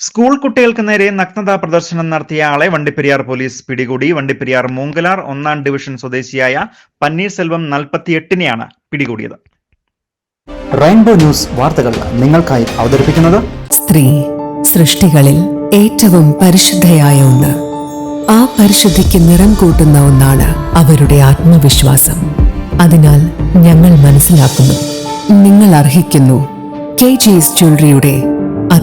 School കുട്ടികൾക്ക് നേരെ നഗ്നതാ പ്രദർശനം നടത്തിയ ആളെ വണ്ടിപ്പെരിയാർ പോലീസ് പിടികൂടി. വണ്ടിപ്പെരിയാർ മൂങ്കലാർ ഒന്നാം ഡിവിഷൻ സ്വദേശിയായ പന്നീർസെൽവം നാൽപ്പത്തിയെട്ടിനെയാണ് പിടികൂടിയത്. റെയിൻബോ ന്യൂസ് വാർത്തകൾ നിങ്ങൾക്കായി അവതരിപ്പിക്കുന്നത് സ്ത്രീ സൃഷ്ടികളിൽ ഏറ്റവും പരിശുദ്ധയായ ഒന്ന്. ആ പരിശുദ്ധിക്ക് നിറം കൂട്ടുന്ന ഒന്നാണ് അവരുടെ ആത്മവിശ്വാസം. അതിനാൽ ഞങ്ങൾ മനസ്സിലാക്കുന്നു. നിങ്ങൾ അർഹിക്കുന്നു കെ ജിസ് ജ്വല്ലറിയുടെ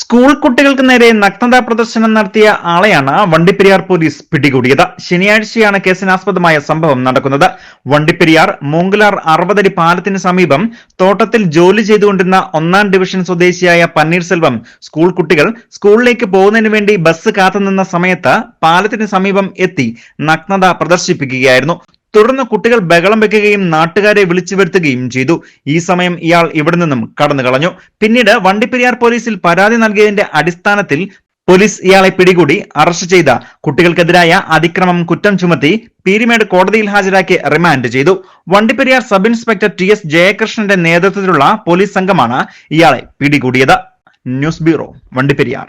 സ്കൂൾ കുട്ടികൾക്ക് നേരെ നഗ്നതാ പ്രദർശനം നടത്തിയ ആളെയാണ് വണ്ടിപ്പെരിയാർ പോലീസ് പിടികൂടിയത്. ശനിയാഴ്ചയാണ് കേസിനാസ്പദമായ സംഭവം നടക്കുന്നത്. വണ്ടിപ്പെരിയാർ മൂങ്കലാർ അറുപതടി പാലത്തിന് സമീപം തോട്ടത്തിൽ ജോലി ചെയ്തുകൊണ്ടിരുന്ന ഒന്നാം ഡിവിഷൻ സ്വദേശിയായ പന്നീർസെൽവം സ്കൂൾ കുട്ടികൾ സ്കൂളിലേക്ക് പോകുന്നതിന് വേണ്ടി ബസ് കാത്തുനിന്ന സമയത്ത് പാലത്തിന് സമീപം എത്തി നഗ്നത പ്രദർശിപ്പിക്കുകയായിരുന്നു. തുടർന്ന് കുട്ടികൾ ബഹളം വെക്കുകയും നാട്ടുകാരെ വിളിച്ചു വരുത്തുകയും ചെയ്തു. ഈ സമയം ഇയാൾ ഇവിടെ നിന്നും കടന്നു കളഞ്ഞു. പിന്നീട് വണ്ടിപ്പെരിയാർ പോലീസിൽ പരാതി നൽകിയതിന്റെ അടിസ്ഥാനത്തിൽ പോലീസ് ഇയാളെ പിടികൂടി അറസ്റ്റ് ചെയ്ത. കുട്ടികൾക്കെതിരായ അതിക്രമം കുറ്റം ചുമത്തി പീരിമേട് കോടതിയിൽ ഹാജരാക്കി റിമാൻഡ് ചെയ്തു. Vandiperiyar sub inspector T S ജയകൃഷ്ണന്റെ നേതൃത്വത്തിലുള്ള പോലീസ് സംഘമാണ് ഇയാളെ പിടികൂടിയത്. News bureau Vandiperiyar.